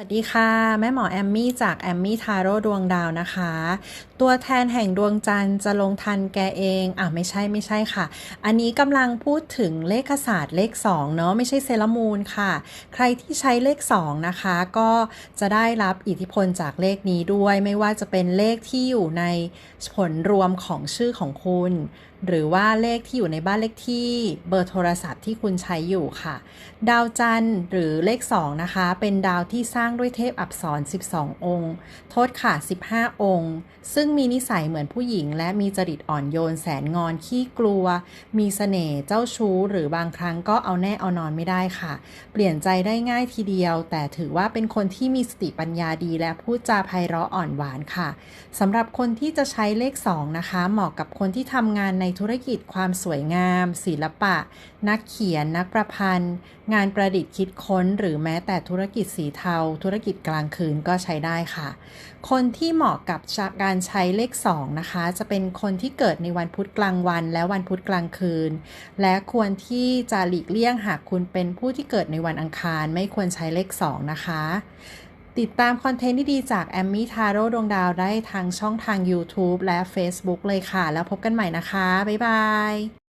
สวัสดีค่ะ แม่หมอแอมมี่จากแอมมี่ทาโร่ดวงดาวนะคะ ตัวแทนแห่งดวงจันทร์จะลงทันแกเองอะไม่ใช่ไม่ใช่ค่ะ อันนี้กำลังพูดถึงเลขศาสตร์เลข2เนาะไม่ใช่เซรามูนค่ะ ใครที่ใช้เลข 2 นะคะ ก็จะได้รับอิทธิพลจากเลขนี้ด้วย ไม่ว่าจะเป็นเลขที่อยู่ในผลรวมของชื่อของคุณหรือว่าเลขที่อยู่ในบ้านเลขที่เบอร์โทรศัพท์ที่คุณใช้อยู่ค่ะ ดาวจันทร์หรือเลข 2 นะคะ เป็นดาวที่สร้างด้วยเทพอักษร12 องค์ โทษค่ะ 15 องค์ ซึ่งมีนิสัยเหมือนผู้หญิง และมีจริตอ่อนโยนแสนงอนขี้กลัว มีเสน่ห์เจ้าชู้ หรือบางครั้งก็เอาแน่เอานอนไม่ได้ค่ะ เปลี่ยนใจได้ง่ายทีเดียว แต่ถือว่าเป็นคนที่มีสติปัญญาดี และพูดจาไพเราะอ่อนหวานค่ะสำหรับคนที่จะใช้เลข 2 นะคะ เหมาะกับคนที่ทำงานในธุรกิจความสวยงาม ศิลปะ นักเขียน นักประพันธ์ งานประดิษฐ์คิดค้น หรือแม้แต่ธุรกิจสีเทา ธุรกิจกลางคืนก็ใช้ได้ค่ะ คนที่เหมาะกับการใช้เลข 2 นะคะ จะเป็นคนที่เกิดในวันพุธกลางวัน และวันพุธกลางคืน และควรที่จะหลีกเลี่ยงหากคุณเป็นผู้ที่เกิดในวันอังคาร ไม่ควรใช้เลข 2 นะคะ ติดตามคอนเทนต์ดีๆจากแอมมี่ทาโร่ดวงดาวได้ทางช่องทาง YouTube และ Facebook เลยค่ะ แล้วพบกันใหม่นะคะ บ๊ายบาย